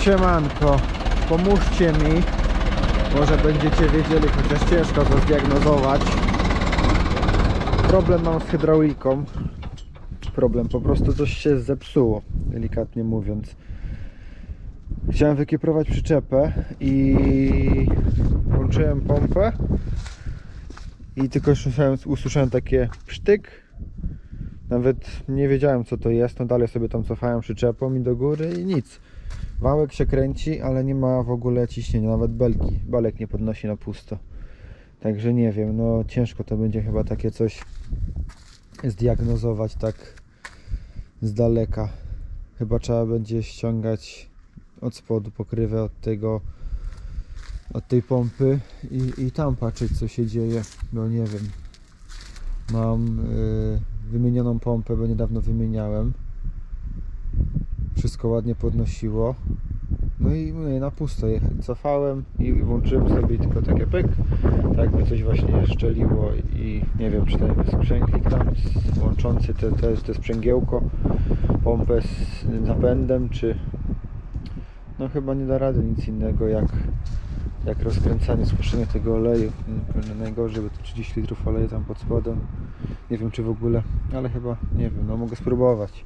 Siemanko, pomóżcie mi. Może będziecie wiedzieli, chociaż ciężko to zdiagnozować. Problem mam z hydrauliką. Problem, po prostu coś się zepsuło, delikatnie mówiąc. Chciałem wykieprować przyczepę i włączyłem pompę i tylko usłyszałem, usłyszałem takie psztyk. Nawet nie wiedziałem co to jest, no dalej sobie tam cofałem przyczepą i do góry i nic. Wałek się kręci, ale nie ma w ogóle ciśnienia, nawet belki. Belek nie podnosi na pusto. Także nie wiem, no ciężko to będzie chyba takie coś zdiagnozować tak z daleka. Chyba trzeba będzie ściągać od spodu pokrywę od tego od tej pompy i, i tam patrzeć co się dzieje, no nie wiem. Mam y, wymienioną pompę, bo niedawno wymieniałem. Wszystko ładnie podnosiło. No i i na pusto jechać. Cofałem i włączyłem sobie tylko takie pyk. Tak by coś właśnie szczeliło i nie wiem czy ten sprzęglik tam łączący te, te, te sprzęgiełko pompę z napędem czy no chyba nie da rady nic innego jak jak rozkręcanie, spuszczenie tego oleju. Najgorzej, to 30 litrów oleju tam pod spodem. Nie wiem czy w ogóle, ale chyba nie wiem, no mogę spróbować.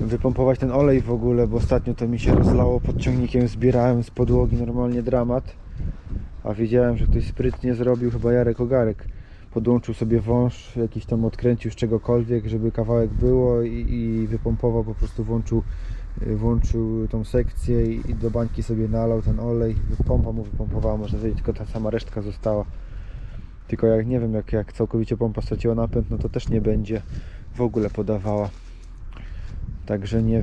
Wypompować ten olej w ogóle, bo ostatnio to mi się rozlało pod ciągnikiem, zbierałem z podłogi normalnie dramat. A wiedziałem, że ktoś sprytnie zrobił, chyba Jarek Ogarek. Podłączył sobie wąż, jakiś tam odkręcił z czegokolwiek, żeby kawałek było i, i wypompował, po prostu włączył y, włączył tą sekcję i, i do bańki sobie nalał ten olej, pompa mu wypompowała, można powiedzieć, tylko ta sama resztka została. Tylko jak nie wiem, jak, jak całkowicie pompa straciła napęd, no to też nie będzie w ogóle podawała. Także nie wiem.